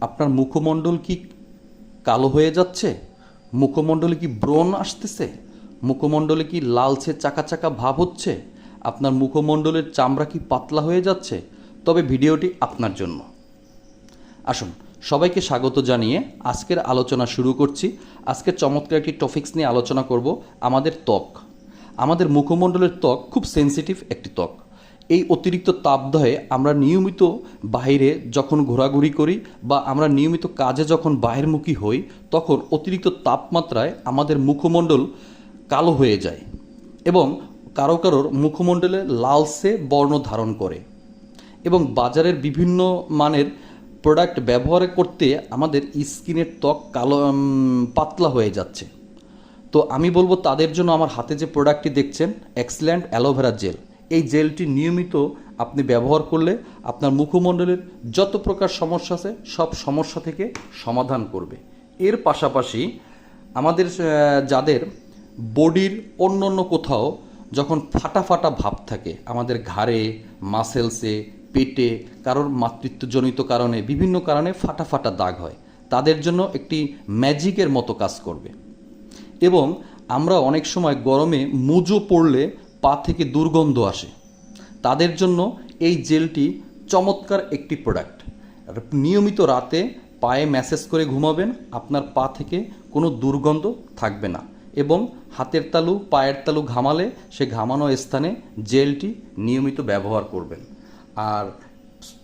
আপনার মুখমণ্ডল কি কালো হয়ে যাচ্ছে? মুখমণ্ডলে কি ব্রণ আসতেছে? মুখমণ্ডলে কি লালচে চাকা চাকা ভাব হচ্ছে? আপনার মুখমণ্ডলের চামড়া কি পাতলা হয়ে যাচ্ছে? তবে ভিডিওটি আপনার জন্য। আসুন, সবাইকে স্বাগত জানিয়ে আজকের আলোচনা শুরু করছি। আজকের চমৎকার একটি টপিক্স নিয়ে আলোচনা করব, আমাদের ত্বক। আমাদের মুখমণ্ডলের ত্বক খুব সেনসিটিভ একটি ত্বক। এই অতিরিক্ত তাপদাহে আমরা নিয়মিত বাইরে যখন ঘোরাঘুরি করি বা আমরা নিয়মিত কাজে যখন বাহিরমুখী হই, তখন অতিরিক্ত তাপমাত্রায় আমাদের মুখমণ্ডল কালো হয়ে যায় এবং কারও কারোর মুখমণ্ডলে লালসে বর্ণ ধারণ করে এবং বাজারের বিভিন্ন মানের প্রোডাক্ট ব্যবহার করতে আমাদের স্কিনের ত্বক কালো পাতলা হয়ে যাচ্ছে। তো আমি বলব তাদের জন্য আমার হাতে যে প্রোডাক্টটি দেখছেন এক্সিলেন্ট অ্যালোভেরা জেল এই জেলটি নিয়মিত আপনি ব্যবহার করলে আপনার মুখমণ্ডলের যত প্রকার সমস্যা আছে, সব সমস্যা থেকে সমাধান করবে। এর পাশাপাশি আমাদের যাদের বডির অন্য অন্য কোথাও যখন ফাটা ফাটা ভাব থাকে, আমাদের ঘাড়ে মাসেলসে পেটে, কারোর মাতৃত্বজনিত কারণে, বিভিন্ন কারণে ফাটা ফাটা দাগ হয়, তাদের জন্য একটি ম্যাজিকের মতো কাজ করবে। এবং আমরা অনেক সময় গরমে মুজো পড়লে পা থেকে দুর্গন্ধ আসে। তাদের জন্য এই জেলটি চমৎকার একটি প্রোডাক্ট নিয়মিত রাতে পায়ে ম্যাসেজ করে ঘুমাবেন, আপনার পা থেকে কোনো দুর্গন্ধ থাকবে না এবং হাতের তালু, পায়ের তালু ঘামালে সে ঘামানো স্থানে জেলটি নিয়মিত ব্যবহার করবেন। আর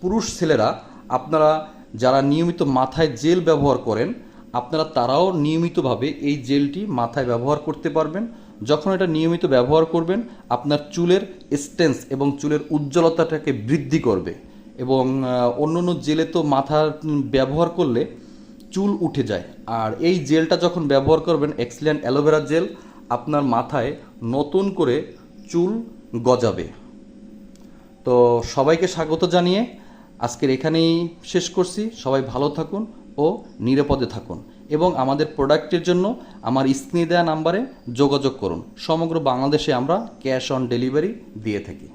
পুরুষ ছেলেরা, আপনারা যারা নিয়মিত মাথায় জেল ব্যবহার করেন আপনারা তারাও নিয়মিতভাবে এই জেলটি মাথায় ব্যবহার করতে পারবেন। যখন এটা নিয়মিত ব্যবহার করবেন, আপনার চুলের স্টেন্স এবং চুলের উজ্জ্বলতাটাকে বৃদ্ধি করবে এবং অন্য অন্য জেলে তো মাথার ব্যবহার করলে চুল উঠে যায়। আর এই জেলটা যখন ব্যবহার করবেন, এক্সিলেন্ট অ্যালোভেরা জেল, আপনার মাথায় নতুন করে চুল গজাবে। তো সবাইকে স্বাগত জানিয়ে আজকের এখানেই শেষ করছি। সবাই ভালো থাকুন ও নিরাপদে থাকুন। এবং আমাদের প্রোডাক্টের জন্য আমার স্ক্রিনে দেওয়া নাম্বারে যোগাযোগ করুন। সমগ্র বাংলাদেশে আমরা ক্যাশ অন ডেলিভারি দিয়ে থাকি।